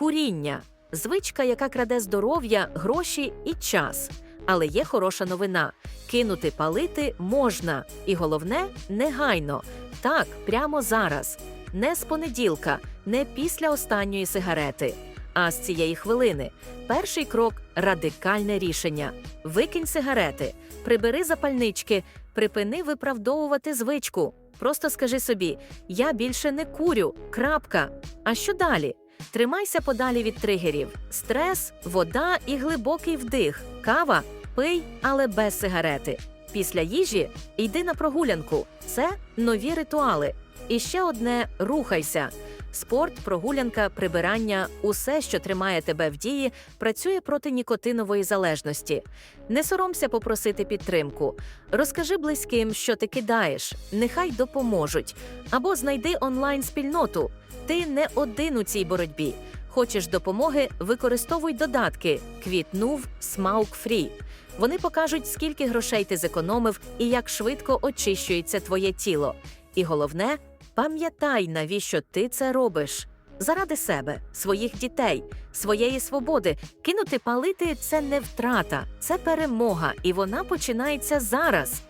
Куріння звичка, яка краде здоров'я, гроші і час. Але є хороша новина: кинути палити можна, і головне негайно. Так, прямо зараз. Не з понеділка, не після останньої сигарети, а з цієї хвилини. Перший крок радикальне рішення. Викинь сигарети, прибери запальнички, припини виправдовувати звичку. Просто скажи собі: я більше не курю. Крапка. А що далі? Тримайся подалі від тригерів: стрес, вода і глибокий вдих, кава, пий, але без сигарети. Після їжі йди на прогулянку. Це нові ритуали. І ще одне рухайся. Спорт, прогулянка, прибирання усе, що тримає тебе в дії, працює проти нікотинової залежності. Не соромся попросити підтримку. Розкажи близьким, що ти кидаєш, нехай допоможуть. Або знайди онлайн-спільноту. Ти не один у цій боротьбі. Хочеш допомоги? Використовуй додатки Квітнув, Смаук Фрі. Вони покажуть, скільки грошей ти зекономив і як швидко очищується твоє тіло. І головне, пам'ятай, навіщо ти це робиш. Заради себе, своїх дітей, своєї свободи. Кинути палити це не втрата, це перемога, і вона починається зараз.